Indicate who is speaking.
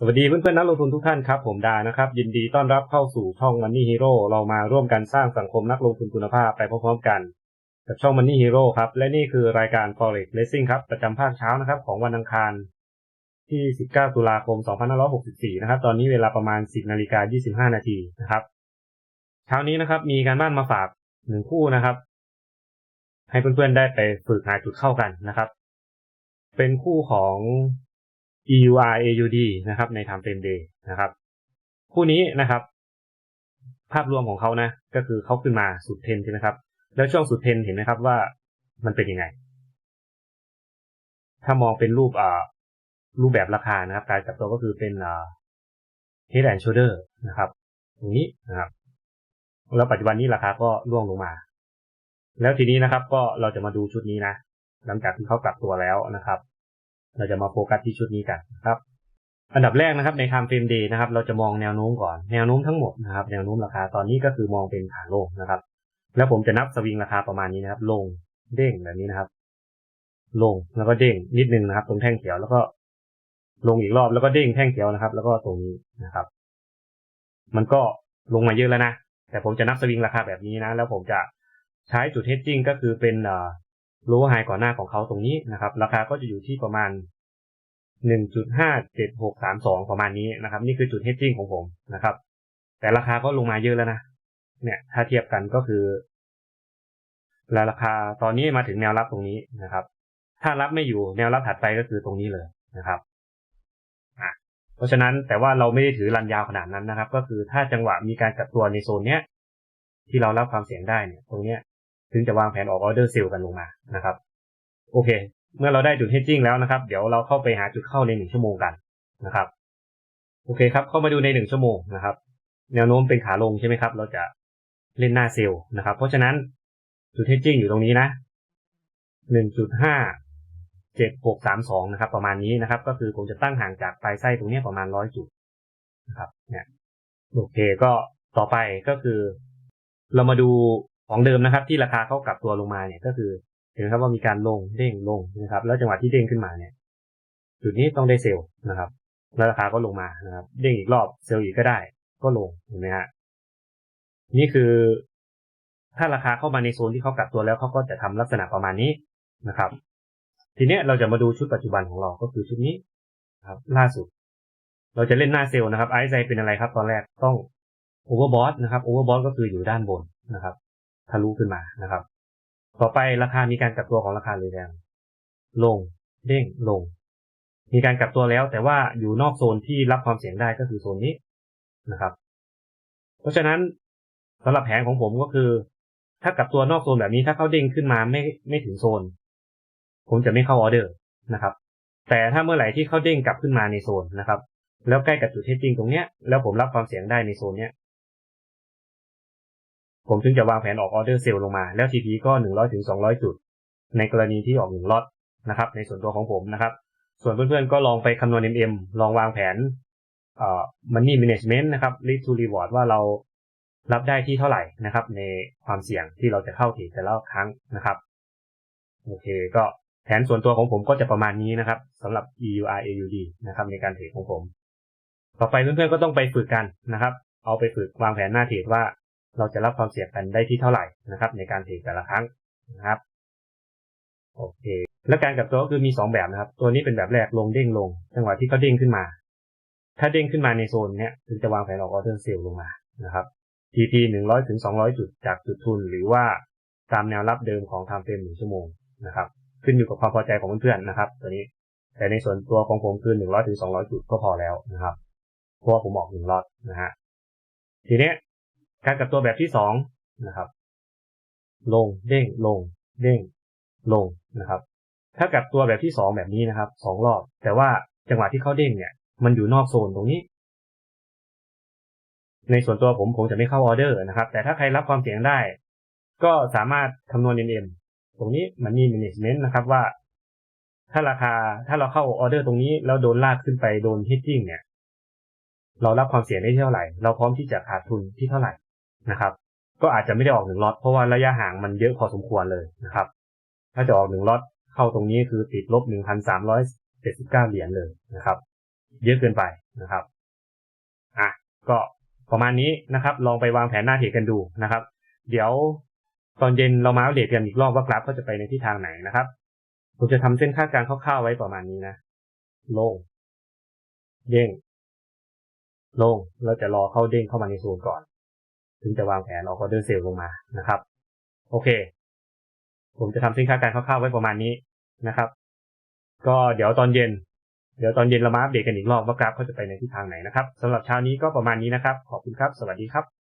Speaker 1: สวัสดีเพื่อนๆนักลงทุนทุกท่านครับ ผมดานะครับ ยินดีต้อนรับเข้าสู่ช่อง Money Hero เรามาร่วมกันสร้างสังคมนักลงทุนคุณภาพไปพร้อมๆกัน กับช่อง Money Hero ครับ และนี่คือรายการ Forex Racing ครับ ประจำภาคเช้านะครับ ของวันอังคาร ที่ 19 ตุลาคม 2564 นะครับ ตอนนี้เวลาประมาณ 10นาฬิกา25 นาทีนะครับเช้านี้นะครับ มีการบ้านมาฝากหนึ่งคู่นะครับ ให้เพื่อนๆได้ไปฝึกหาจุดเข้ากันนะครับ เป็นคู่ของ EUR AUD นะครับใน Time Frame Day นะครับ คู่นี้นะครับ ภาพรวมของเขานะ ก็คือเขาขึ้นมาสุดเทนใช่ไหมครับ แล้วช่วงสุดเทนเห็นไหมครับว่ามันเป็นยังไง ถ้ามองเป็นรูปอ่ารูปแบบราคานะครับ การจับตัวก็คือเป็นอ่า head and shoulder นะครับตรงนี้นะครับแล้วปัจจุบันนี้ราคาก็ร่วงลงมา แล้วทีนี้นะครับ ก็เราจะมาดูชุดนี้นะ หลังจากที่เขากลับตัวแล้วนะครับ เราจะมาโฟกัสที่ชุดนี้กันครับ อันดับแรกนะครับใน time frame day นะครับ เราจะมองแนวโน้มก่อนแนวโน้มทั้งหมดนะครับ แนวโน้มราคาตอนนี้ก็คือมองเป็นขาลงนะครับ แล้วผมจะนับสวิงราคาประมาณนี้นะครับ ลงเด้งแบบนี้นะครับ ลงแล้วก็เด้งนิดนึงนะครับ ตรงแท่งเขียวแล้วก็ ลงอีกรอบแล้วก็เด้งแท่งเขียวนะครับ แล้วก็ตรงนี้นะครับ มันก็ลงมาเยอะแล้วนะแต่ผมจะนับสวิงราคาแบบนี้นะ แล้วผมจะใช้จุดเฮดจิ้งก็คือเป็นเอ่อ โลไฮก่อนหน้าของเขาตรงนี้นะครับ ราคาก็จะอยู่ที่ประมาณ 1.57632 ประมาณนี้นะครับ นี่คือจุดเฮดจิ้งของผมนะครับ แต่ราคาก็ลงมาเยอะแล้วนะ เนี่ย ถ้าเทียบกันก็คือแล้วราคาตอนนี้มาถึงแนวรับตรงนี้นะครับ ถ้ารับไม่อยู่แนวรับถัดไปก็คือตรงนี้เลยนะครับเพราะฉะนั้นแต่ว่าเราไม่ได้ถือรันยาวขนาดนั้นนะครับ ก็คือถ้าจังหวะมีการจับตัวในโซนเนี้ยที่เรารับความเสี่ยงได้เนี่ย ตรงเนี้ย ถึงจะวางแผนออกออเดอร์เซลล์กันลงมานะครับ โอเค เมื่อเราได้จุดเฮดจิ้งแล้วนะครับ เดี๋ยวเราเข้าไปหาจุดเข้าในหนึ่งชั่วโมงกันนะครับ โอเคครับ เข้ามาดูในหนึ่งชั่วโมงนะครับ แนวโน้มเป็นขาลงใช่ไหมครับ เราจะเล่นหน้าเซลล์นะครับ เพราะฉะนั้นจุดเฮดจิ้งอยู่ตรงนี้นะหนึ่งจุดห้าเจ็ดหกสามสองนะครับ ประมาณนี้นะครับ ก็คือผมจะตั้งห่างจากปลายไส้ตรงนี้ประมาณร้อยจุดนะครับ เนี่ย โอเคก็ต่อไปก็คือ เรามาดู ของเดิมนะครับ ที่ราคาเขากลับตัวลงมาเนี่ยก็คือเห็นครับว่ามีการลงเด้งลงนะครับ แล้วจังหวะที่เด้งขึ้นมาเนี่ย จุดนี้ต้องได้เซลล์นะครับ แล้วราคาก็ลงมานะครับ เด้งอีกรอบเซลล์อีกก็ได้ ก็ลงเห็นไหมฮะนี่คือ ถ้าราคาเข้ามาในโซนที่เขากลับตัวแล้วเขาก็จะทำลักษณะประมาณนี้นะครับ ทีนี้เราจะมาดูชุดปัจจุบันของเราก็คือชุดนี้ครับ ล่าสุด เราจะเล่นหน้าเซลล์นะครับไอซ์ไซเป็นอะไรครับ ตอนแรกต้องโอเวอร์บอทนะครับโอเวอร์บอทก็คืออยู่ด้านบนนะครับ ทะลุขึ้นมานะครับ ต่อไปราคามีการกลับตัวของราคาเลยแรงลงเด้งลง มีการกลับตัวแล้ว แต่ว่าอยู่นอกโซนที่รับความเสี่ยงได้ก็คือโซนนี้นะครับ เพราะฉะนั้นสำหรับแผนของผมก็คือ ถ้ากลับตัวนอกโซนแบบนี้ถ้าเขาเด้งขึ้นมาไม่ไม่ถึงโซน ผมจะไม่เข้าออเดอร์นะครับ แต่ถ้าเมื่อไหร่ที่เขาเด้งกลับขึ้นมาในโซนนะครับ แล้วใกล้กับจุดเทสติ้งตรงเนี้ยแล้วผมรับความเสี่ยงได้ในโซนเนี้ย ผมถึงจะวางแผนออกออเดอร์เซลล์ลงมา แล้ว TP ก็หนึ่งร้อยถึงสองร้อยจุด ในกรณีที่ออกหนึ่งล็อตนะครับ ในส่วนตัวของผมนะครับ ส่วนเพื่อนๆก็ลองไปคำนวณ MM ลองวางแผนเอ่อ money management นะครับ risk to reward ว่าเรารับได้ที่เท่าไหร่นะครับ ในความเสี่ยงที่เราจะเข้าถึงแต่ละครั้งนะครับโอเค ก็แผนส่วนตัวของผมก็จะประมาณนี้นะครับสำหรับ EUR AUD นะครับ ในการเทรดของผม ต่อไปเพื่อนๆก็ต้องไปฝึกกันนะครับ เอาไปฝึกวางแผนหน้าเทรดว่า เราจะรับความเสี่ยงกันได้ที่เท่าไหร่นะครับ ในการเทรดแต่ละครั้งนะครับโอเค แล้วการกลับตัวก็คือมีสองแบบนะครับ ตัวนี้เป็นแบบแรกลงเด้งลง จังหวะที่เขาเด้งขึ้นมา ถ้าเด้งขึ้นมาในโซนเนี้ยถึงจะวางแผนออกออเดอร์เซลล์ลงมานะครับ TP หนึ่งร้อยถึงสองร้อยจุดจากจุดทุน หรือว่าตามแนวรับเดิมของ time frame หนึ่งชั่วโมงนะครับ ขึ้นอยู่กับความพอใจของเพื่อนๆนะครับ ตัวนี้ แต่ในส่วนตัวของผมคือหนึ่งร้อยถึงสองร้อยจุดก็พอแล้วนะครับเพราะว่าผมออกหนึ่งล็อตนะฮะทีเนี้ย การกลับตัวแบบที่สองนะครับ ลงเด้งลง เด้ง ลงนะครับ ถ้ากลับตัวแบบที่สองแบบนี้นะครับสองรอบ แต่ว่าจังหวะที่เขาเด้งเนี่ย มันอยู่นอกโซนตรงนี้ ในส่วนตัวผมผมจะไม่เข้าออเดอร์นะครับ แต่ถ้าใครรับความเสี่ยงได้ ก็สามารถคำนวณ NM ตรงนี้มันมี management นะครับว่า ถ้าราคาถ้าเราเข้าออเดอร์ตรงนี้แล้วโดนลากขึ้นไปโดน hedging เนี่ยเรารับความเสี่ยงได้เท่าไหร่ เราพร้อมที่จะขาดทุนที่เท่าไหร่ นะครับ ก็อาจจะไม่ได้ออกหนึ่งล็อตเพราะว่าระยะห่างมันเยอะพอสมควรเลยนะครับ ถ้าจะออกหนึ่งล็อตเข้าตรงนี้คือติดลบหนึ่งพันสามร้อยเจ็ดสิบเก้าเหรียญเลยนะครับ เยอะเกินไปนะครับอะก็ประมาณนี้นะครับ ลองไปวางแผนหน้าเทรดกันดูนะครับ เดี๋ยวตอนเย็นเรามาอัปเดตกันอีกรอบว่ากราฟเขาจะไปในทิศทางไหนนะครับ ผมจะทำเส้นค่าดการคร่าวๆไว้ประมาณนี้นะ ลง เด้ง ลง เราจะรอเข้าเด้งเข้ามาในโซนก่อน ถึงจะวางแผนออกออเดอร์เซลล์ลงมานะครับ โอเค ผมจะทำเส้นค่าการคร่าวๆไว้ประมาณนี้นะครับ ก็เดี๋ยวตอนเย็น เดี๋ยวตอนเย็นเรามาอัปเดตกันอีกรอบว่ากราฟเขาจะไปในทิศทางไหนนะครับสำหรับเช้านี้ก็ประมาณนี้นะครับ ขอบคุณครับ สวัสดีครับ